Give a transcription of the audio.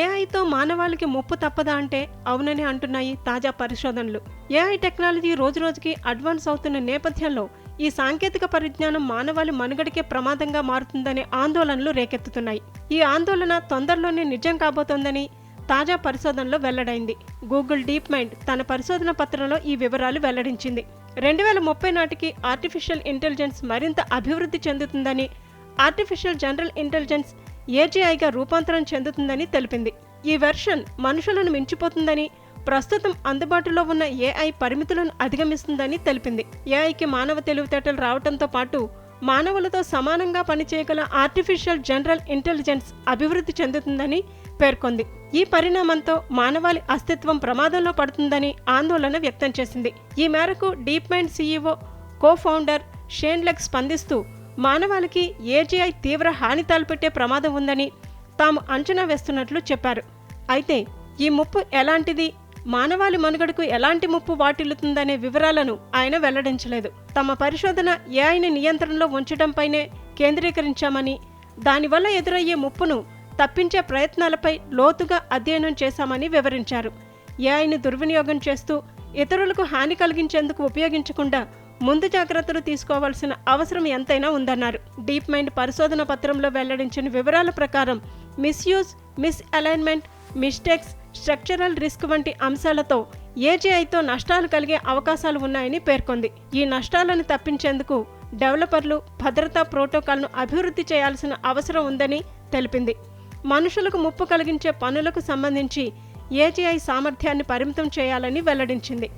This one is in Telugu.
ఏఐతో మానవాళికి ముప్పు తప్పదా అంటే అవునని అంటున్నాయి తాజా పరిశోధనలు. ఏఐ టెక్నాలజీ రోజురోజుకి అడ్వాన్స్ అవుతున్న నేపథ్యంలో ఈ సాంకేతిక పరిజ్ఞానం మానవాళి మనుగడకే ప్రమాదంగా మారుతుందనే ఆందోళనలు రేకెత్తుతున్నాయి. ఈ ఆందోళన తొందరలోనే నిజం కాబోతోందని తాజా పరిశోధనలో వెల్లడైంది. గూగుల్ డీప్ మైండ్ తన పరిశోధన పత్రంలో ఈ వివరాలు వెల్లడించింది. రెండు వేల ముప్పై నాటికి ఆర్టిఫిషియల్ ఇంటెలిజెన్స్ మరింత అభివృద్ధి చెందుతుందని ఆర్టిఫిషియల్ జనరల్ ఇంటెలిజెన్స్ ఏజీఐగా రూపాంతరం చెందుతుందని తెలిపింది. ఈ వెర్షన్ మనుషులను మించిపోతుందని ప్రస్తుతం అందుబాటులో ఉన్న ఏఐ పరిమితులను అధిగమిస్తుందని తెలిపింది. ఏఐకి మానవ తెలివితేటలు రావడంతో పాటు మానవులతో సమానంగా పనిచేయగల ఆర్టిఫిషియల్ జనరల్ ఇంటెలిజెన్స్ అభివృద్ధి చెందుతుందని పేర్కొంది. ఈ పరిణామంతో మానవాళి అస్తిత్వం ప్రమాదంలో పడుతుందని ఆందోళన వ్యక్తం చేసింది. ఈ మేరకు deep mind CEO co founder Shane Legg స్పందిస్తూ మానవాళికి ఏజీఐ తీవ్ర హాని తలపెట్టే ప్రమాదం ఉందని తాము అంచనా వేస్తున్నట్లు చెప్పారు. అయితే ఈ ముప్పు ఎలాంటిది? మానవాళి మనుగడకు ఎలాంటి ముప్పు వాటిల్లుతుందనే వివరాలను ఆయన వెల్లడించలేదు. తమ పరిశోధన ఏఐని నియంత్రణలో ఉంచడంపైనే కేంద్రీకరించామని దానివల్ల ఎదురయ్యే ముప్పును తప్పించే ప్రయత్నాలపై లోతుగా అధ్యయనం చేశామని వివరించారు. ఏఐని దుర్వినియోగం చేస్తూ ఇతరులకు హాని కలిగించేందుకు ఉపయోగించకుండా ముందు జాగ్రత్తలు తీసుకోవాల్సిన అవసరం ఎంతైనా ఉందన్నారు. డీప్ మైండ్ పరిశోధన పత్రంలో వెల్లడించిన వివరాల ప్రకారం misuse miss alignment mistakes structural risk వంటి అంశాలతో ఏజీఐతో నష్టాలు కలిగే అవకాశాలు ఉన్నాయని పేర్కొంది. ఈ నష్టాలను తప్పించేందుకు డెవలపర్లు భద్రతా ప్రోటోకాల్ను అభివృద్ధి చేయాల్సిన అవసరం ఉందని తెలిపింది. మనుషులకు ముప్పు కలిగించే పనులకు సంబంధించి ఏజీఐ సామర్థ్యాన్ని పరిమితం చేయాలని వెల్లడించింది.